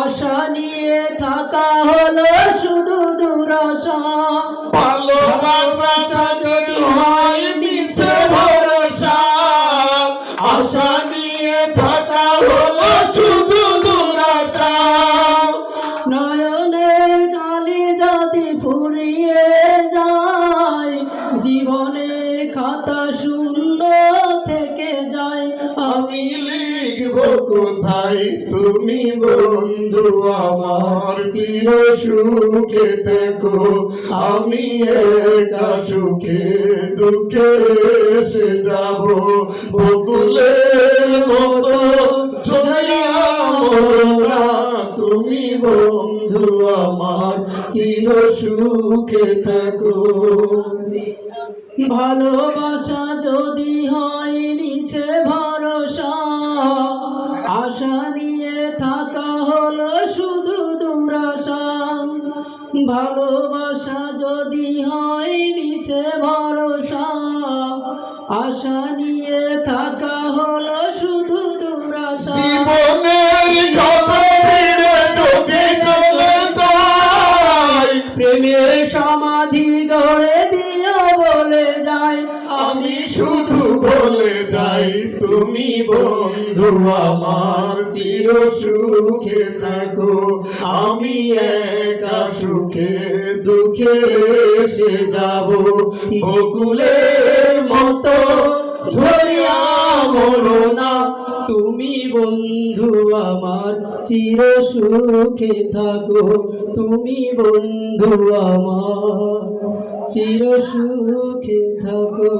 আশা নিয়ে থাকা হলো শুধু দুরাশা। ভালোবাসা যদি হয় মিছে ভরসা। আশা নিয়ে থাকা হলো শুধু দুরাশা। নয়নের কালি যদি ফুরিয়ে যায় জীবনের খাতা শূন্য কোথায়? তুমি বন্ধু আমার চির সুখে আমি একা সুখে দুঃখে এসে যাব। বকুলের মতো তুমি বন্ধু আমার চির সুখে থাকো। ভালোবাসা যদি হয় আশা নিয়ে থাকা হলো শুধু দুরাশা। ভালোবাসা যদি হয় নিচে ভরসা। আশা নিয়ে থাকা হলো শুধু দুরাশা। জীবনের কথা ছেড়ে যদি চলে যায় প্রেমের সমাধি গড়ে দিও বলে যায়। আমি শুধু বলে যাই তুমি বন্ধু আমার চির সুখে থাকো। আমি একা সুখে, দুঃখে এসে যাব। বকুলের মতো মরো না। তুমি বন্ধু আমার চির সুখে থাকো। তুমি বন্ধু আমার চির সুখে থাকো।